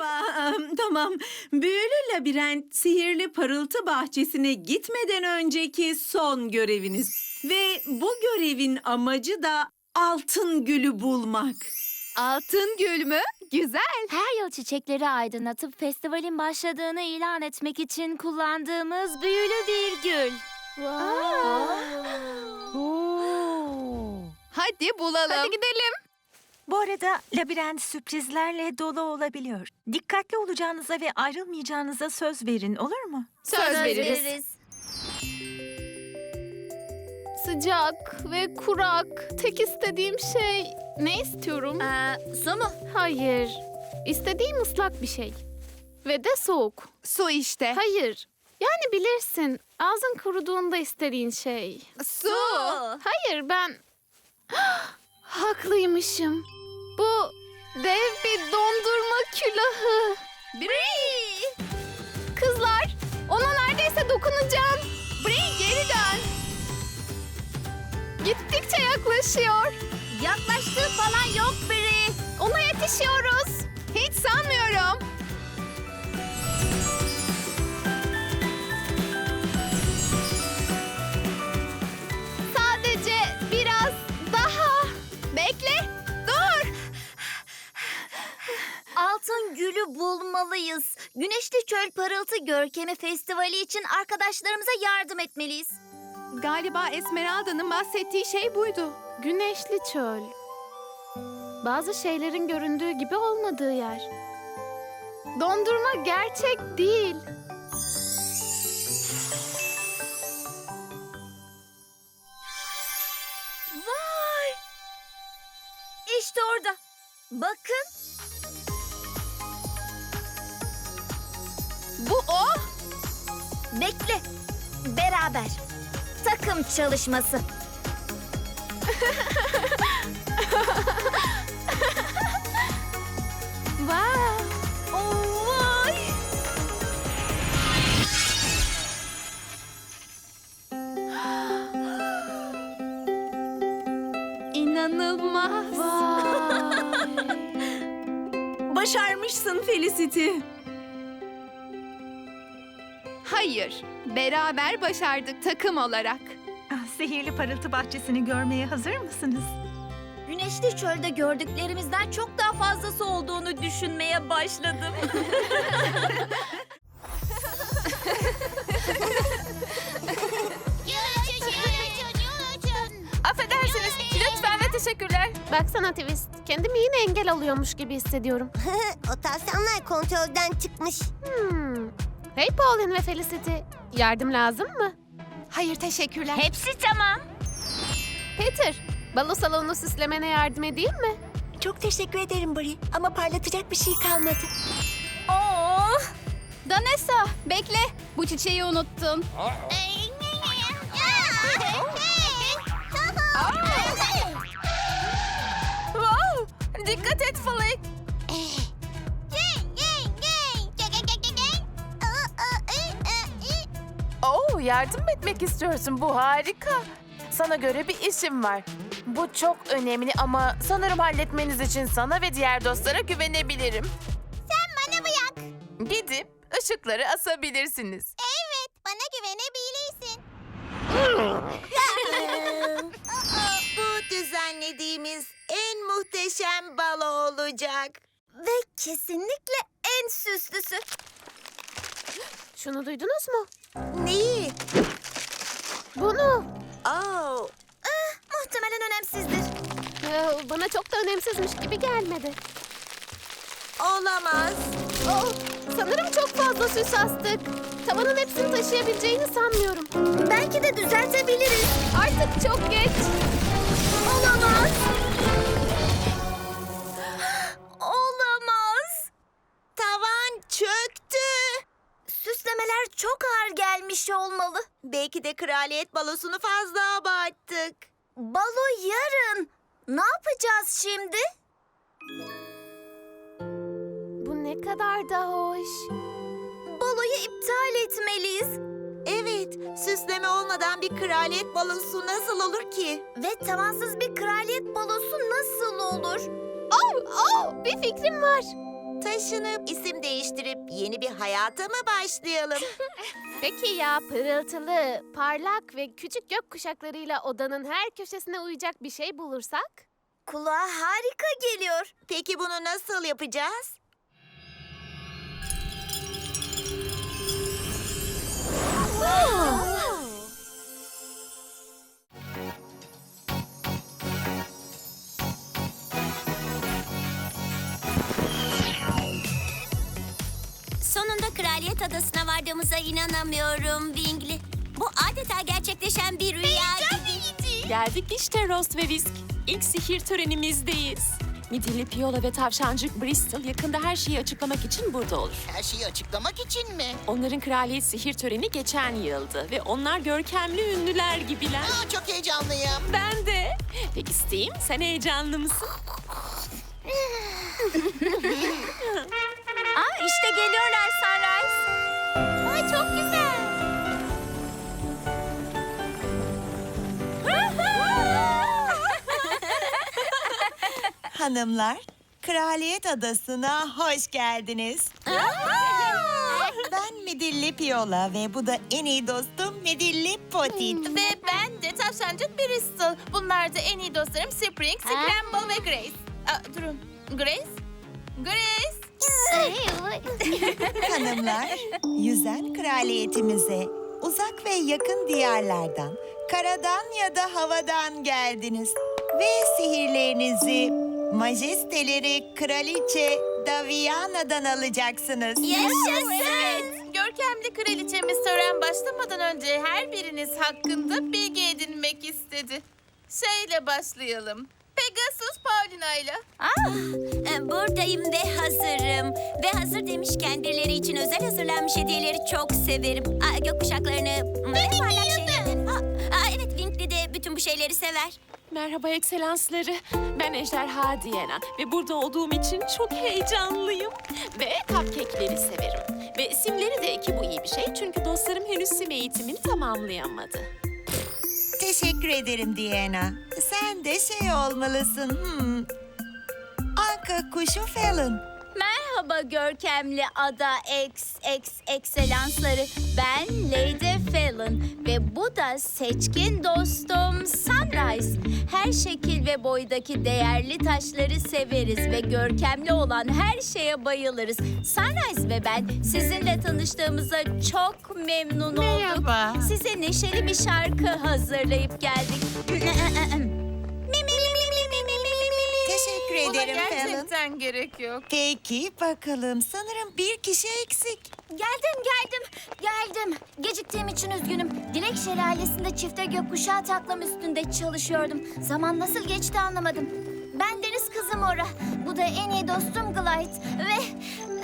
Merhaba. Am, Tamam. Büyülü labirent sihirli parıltı bahçesine gitmeden önceki son göreviniz. Ve bu görevin amacı da altın gülü bulmak. Altın gül mü? Güzel. Her yıl çiçekleri aydınlatıp festivalin başladığını ilan etmek için kullandığımız büyülü bir gül. Hadi bulalım. Hadi gidelim. Bu arada labirent sürprizlerle dolu olabiliyor. Dikkatli olacağınıza ve ayrılmayacağınıza söz verin olur mu? Söz, veririz. Sıcak ve kurak. Tek istediğim şey... Ne istiyorum? Ee, su mu? Hayır. İstediğim ıslak bir şey. Ve de soğuk. Su işte. Hayır. Yani bilirsin. Ağzın kuruduğunda istediğin şey. Su. Hayır ben... Haklıymışım. Bu dev bir dondurma külahı. Brie. Kızlar ona neredeyse dokunacağım. Brie geri dön. Gittikçe yaklaşıyor. Yaklaştığı falan yok biri. Ona yetişiyoruz. Hiç sanmıyorum. Gülü bulmalıyız. Güneşli Çöl Parıltı Görkemi Festivali için arkadaşlarımıza yardım etmeliyiz. Galiba Esmeralda'nın bahsettiği şey buydu. Güneşli çöl. Bazı şeylerin göründüğü gibi olmadığı yer. Dondurma gerçek değil. Vay! İşte orada. Bakın. Bu o. Bekle. Beraber. Takım çalışması. Oo, vay! İnanılmaz. Başarmışsın Felicity. Hayır. Beraber başardık takım olarak. Ah, sihirli parıltı bahçesini görmeye hazır mısınız? Güneşli çölde gördüklerimizden çok daha fazlası olduğunu düşünmeye başladım. Affedersiniz. Lütfen ve teşekkürler. Baksana Twist. Kendimi yine engel alıyormuş gibi hissediyorum. o tavşanlar kontrolden çıkmış. Hmm. Hey Pauline ve Felicity. Yardım lazım mı? Hayır teşekkürler. Hepsi tamam. Peter, balo salonunu süslemene yardım edeyim mi? Çok teşekkür ederim Bri ama parlatacak bir şey kalmadı. Oo! Danessa bekle. Bu çiçeği unuttun. Wow. Dikkat et Flick. Yardım etmek istiyorsun. Bu harika. Sana göre bir işim var. Bu çok önemli ama sanırım halletmeniz için sana ve diğer dostlara güvenebilirim. Sen bana bırak. Gidip ışıkları asabilirsiniz. Bana güvenebilirsin. Bu düzenlediğimiz en muhteşem balo olacak. Ve kesinlikle en süslüsü. Şunu duydunuz mu? Neyi? Bunu. Oh, Muhtemelen önemsizdir. Ee, Bana çok da önemsizmiş gibi gelmedi. olamaz. Oh, sanırım çok fazla süs astık. Tavanın hepsini taşıyabileceğini sanmıyorum. Belki de düzeltebiliriz. Artık çok geç. Olamaz. Gelmiş olmalı. Belki de kraliyet balosunu fazla abarttık. Balo yarın. Ne yapacağız şimdi? Bu ne kadar da hoş. Baloyu iptal etmeliyiz. Evet, süsleme olmadan bir kraliyet balosu nasıl olur ki? Ve tavansız bir kraliyet balosu nasıl olur? Oh, oh, bir fikrim var. Taşınıp isim değiştirip yeni bir hayata mı başlayalım? Peki ya pırıltılı, parlak ve küçük gök kuşaklarıyla odanın her köşesine uyacak bir şey bulursak? Kulağa harika geliyor. Peki bunu nasıl yapacağız? Sonunda kraliyet adasına vardığımıza inanamıyorum Bingley. Bu adeta gerçekleşen bir rüya gibi. Geldik işte Rost ve Whisk. İlk sihir törenimizdeyiz. Midilli Piola ve tavşancık Bristol yakında her şeyi açıklamak için burada olur. Her şeyi açıklamak için mi? Onların kraliyet sihir töreni geçen yıldı ve onlar görkemli ünlüler gibiler. Aa, çok heyecanlıyım. Ben de. Peki Steam, sen heyecanlı mısın? Aa işte geliyorlar Sunrise. Ay çok güzel. Hanımlar, Kraliyet Adası'na hoş geldiniz. Ben Midilli Piola ve bu da en iyi dostum Midilli Potit. Ve ben de tavşancık Bristol. Bunlar da en iyi dostlarım Spring, Scramble ve Grace. Aa, durun. Grace? Grace? Hanımlar, yüzen kraliyetimize uzak ve yakın diyarlardan, karadan ya da havadan geldiniz. Ve sihirlerinizi majesteleri Kraliçe Daviana'dan alacaksınız. Yaşasın. Görkemli kraliçemiz tören başlamadan önce her biriniz hakkında bilgi edinmek istedi. Şeyle başlayalım. Pegasus Paulina ile. Ee, Buradayım ve hazırım. Ve hazır demişken birileri için özel hazırlanmış hediyeleri çok severim. Aa, gökkuşaklarını ve parlak şeyleri. Aa, aa, evet Winkley de bütün bu şeyleri sever. Merhaba ekselansları. Ben Ejderha Diana ve burada olduğum için çok heyecanlıyım. Ve cupcake'leri severim. Ve simleri de ki bu iyi bir şey çünkü dostlarım henüz sim eğitimini tamamlayamadı. Teşekkür ederim Diana. Sen de şey olmalısın. Hmm. Anka kuşu Fallon. Merhaba görkemli ada ex ex ekselansları. Ben Lady Fallon ve bu da seçkin dostum Sunrise. Her şekil ve boydaki değerli taşları severiz ve görkemli olan her şeye bayılırız. Sunrise ve ben sizinle tanıştığımıza çok memnun olduk. Merhaba. Size neşeli bir şarkı hazırlayıp geldik. Teşekkür Buna ederim Fallon. gerçekten gerek yok. Peki bakalım sanırım bir kişi eksik. Geldim geldim geldim. Geciktiğim için üzgünüm. Dilek Şelalesi'nde çifte gökkuşağı taklam üstünde çalışıyordum. Zaman nasıl geçti anlamadım. Ben deniz kızım Ora. Bu da en iyi dostum Glide. Ve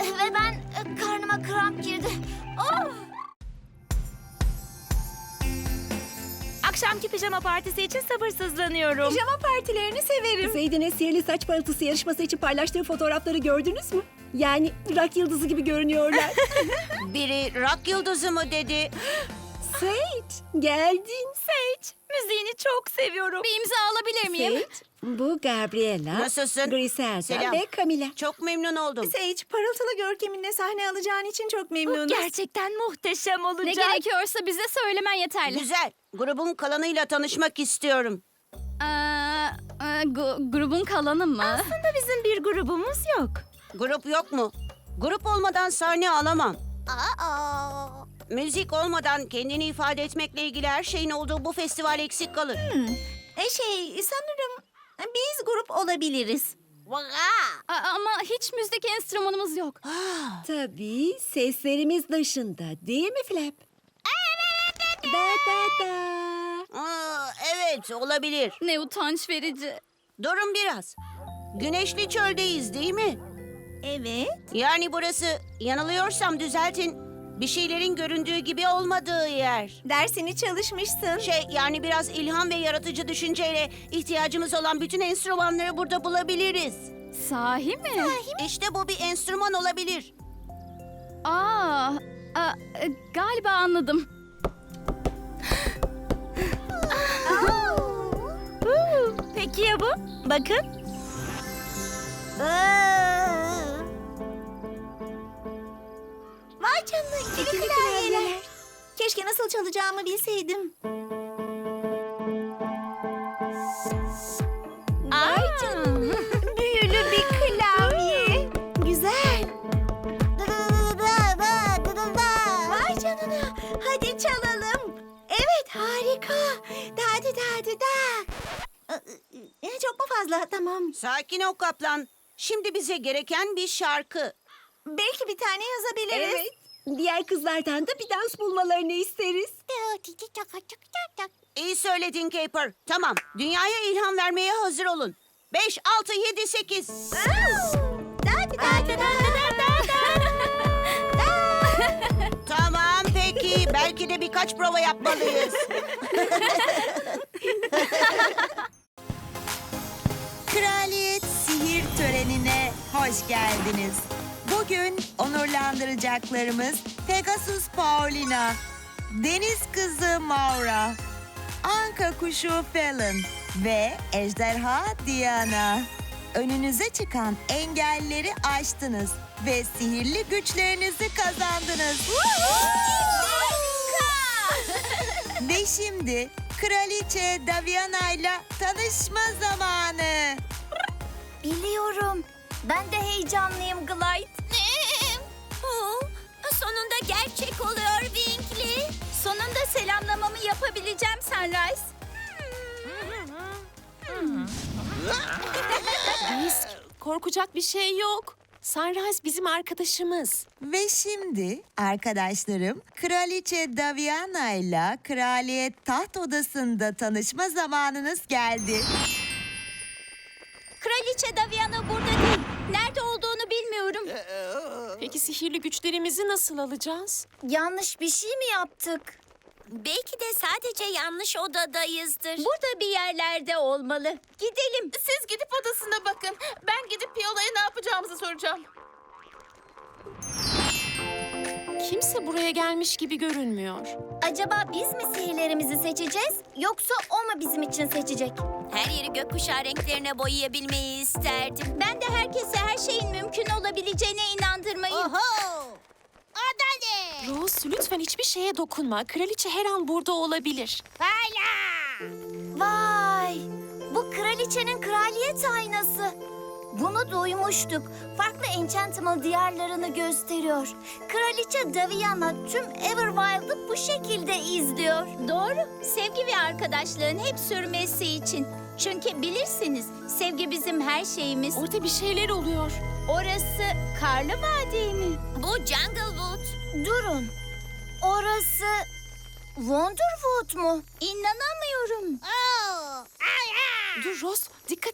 ve ben e, karnıma kramp girdi. Oh! Akşamki pijama partisi için sabırsızlanıyorum. Pijama partilerini severim. Zeydi'nin sihirli saç parıltısı yarışması için paylaştığı fotoğrafları gördünüz mü? Yani rock yıldızı gibi görünüyorlar. Biri rock yıldızı mı dedi? Sage, geldin. Sage, müziğini çok seviyorum. Bir imza alabilir miyim? Sage, bu Gabriela, Nasılsın? Griselda Selam. ve Camila. Çok memnun oldum. Sage, parıltılı görkeminle sahne alacağın için çok memnunuz. Gerçekten muhteşem olacak. Ne gerekiyorsa bize söylemen yeterli. Güzel. Grubun kalanıyla tanışmak istiyorum. Ee, e, gu- grubun kalanı mı? Aslında bizim bir grubumuz yok. Grup yok mu? Grup olmadan sahne alamam. Aa! Müzik olmadan kendini ifade etmekle ilgili her şeyin olduğu bu festival eksik kalır. E şey, sanırım biz grup olabiliriz. A- ama hiç müzik enstrümanımız yok. Tabii seslerimiz dışında değil mi Flap? Evet. Da da da. Aa, evet olabilir. Ne utanç verici. Durun biraz. Güneşli çöldeyiz değil mi? Evet. Yani burası yanılıyorsam düzeltin. Bir şeylerin göründüğü gibi olmadığı yer. Dersini çalışmışsın. Şey yani biraz ilham ve yaratıcı düşünceyle ihtiyacımız olan bütün enstrümanları burada bulabiliriz. Sahi mi? İşte bu bir enstrüman olabilir. Aa, a- e, galiba anladım. Peki ya bu? Bakın. İkili klavyeler. Keşke nasıl çalacağımı bilseydim. Ay canına. Büyülü bir klavye. Güzel. Vay canına. Hadi çalalım. Evet harika. Da da da. Ee, Çok mu fazla? Tamam. Sakin ol kaplan. Şimdi bize gereken bir şarkı. Belki bir tane yazabiliriz. Evet. Diğer kızlardan da bir dans bulmalarını isteriz. İyi söyledin Caper. Tamam. Dünyaya ilham vermeye hazır olun. 5, 6, 7, 8. Tamam peki. Belki de birkaç prova yapmalıyız. Kraliyet sihir törenine hoş geldiniz. Bugün onurlandıracaklarımız Pegasus Paulina, Deniz Kızı Maura, Anka Kuşu Fallon ve Ejderha Diana. Önünüze çıkan engelleri aştınız ve sihirli güçlerinizi kazandınız. Ve şimdi Kraliçe Daviana ile tanışma zamanı. Biliyorum. Ben de heyecanlıyım Glide. Sonunda gerçek oluyor Winkley. Sonunda selamlamamı yapabileceğim Sunrise. Risk, korkacak bir şey yok. Sunrise bizim arkadaşımız. Ve şimdi arkadaşlarım Kraliçe Daviana ile Kraliyet Taht Odası'nda tanışma zamanınız geldi. Kraliçe Daviana burada değil. Nerede olduğunu bilmiyorum. Peki sihirli güçlerimizi nasıl alacağız? Yanlış bir şey mi yaptık? Belki de sadece yanlış odadayızdır. Burada bir yerlerde olmalı. Gidelim. Siz gidip odasına bakın. Ben gidip Piola'ya ne yapacağımızı soracağım. Kimse buraya gelmiş gibi görünmüyor. Acaba biz mi sihirlerimizi seçeceğiz yoksa o mu bizim için seçecek? Her yeri gökkuşağı renklerine boyayabilmeyi isterdim. Ben de herkese her şeyin mümkün olabileceğine inandırmayı. Rose lütfen hiçbir şeye dokunma. Kraliçe her an burada olabilir. Vay! Bu kraliçenin kraliyet aynası. Bunu duymuştuk. Farklı Enchantimal diyarlarını gösteriyor. Kraliçe Daviana tüm Everwild'ı bu şekilde izliyor. Doğru. Sevgi ve arkadaşlığın hep sürmesi için. Çünkü bilirsiniz sevgi bizim her şeyimiz. Orada bir şeyler oluyor. Orası Karlı Vadi mi? Bu Junglewood. Durun. Orası Wonderwood mu? İnanamıyorum.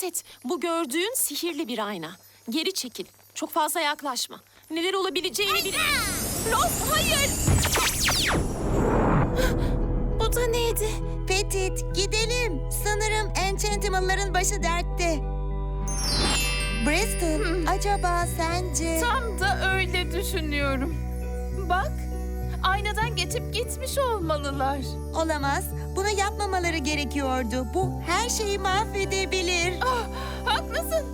Dikkat et. Bu gördüğün sihirli bir ayna. Geri çekil. Çok fazla yaklaşma. Neler olabileceğini bil... Rose, hayır! Bu da neydi? Petit gidelim. Sanırım Enchantimal'ların başı dertte. Bristol acaba sence... Tam da öyle düşünüyorum. Bak, aynadan geçip gitmiş olmalılar. Olamaz. Bunu yapmamaları gerekiyordu. Bu her şeyi mahvedebilir. Ah, haklısın.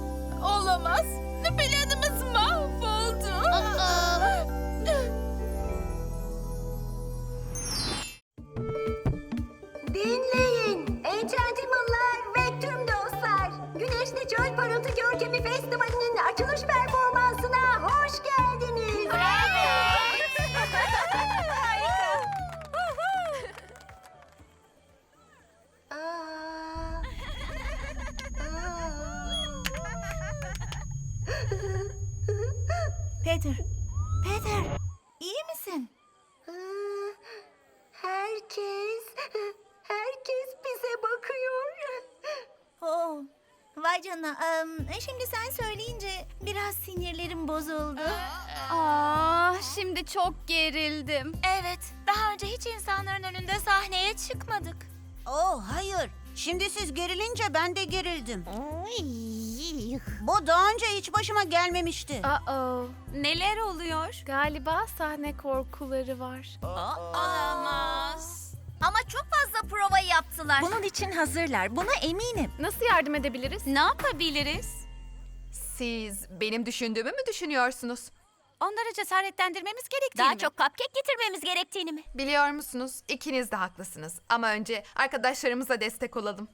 Olamaz. Planımız mahvoldu. Dinleyin Peter, Peter, iyi misin? Herkes, herkes bize bakıyor. Oh, vay canına. Em, şimdi sen söyleyince biraz sinirlerim bozuldu. Aa, şimdi çok gerildim. Evet, daha önce hiç insanların önünde sahneye çıkmadık. Oh hayır. Şimdi siz gerilince ben de gerildim. Bu daha önce hiç başıma gelmemişti. Aa, Neler oluyor? galiba sahne korkuları var. Olamaz. Ama çok fazla prova yaptılar. Bunun için hazırlar, buna eminim. Nasıl yardım edebiliriz? Ne yapabiliriz? Siz benim düşündüğümü mü düşünüyorsunuz? Onları cesaretlendirmemiz gerektiğini Daha mi? çok cupcake getirmemiz gerektiğini mi? Biliyor musunuz? İkiniz de haklısınız. Ama önce arkadaşlarımıza destek olalım.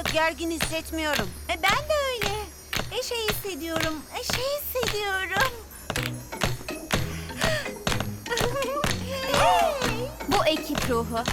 Artık gergin hissetmiyorum. E, ben de öyle. E, şey hissediyorum. E, şey hissediyorum. Bu ekip ruhu.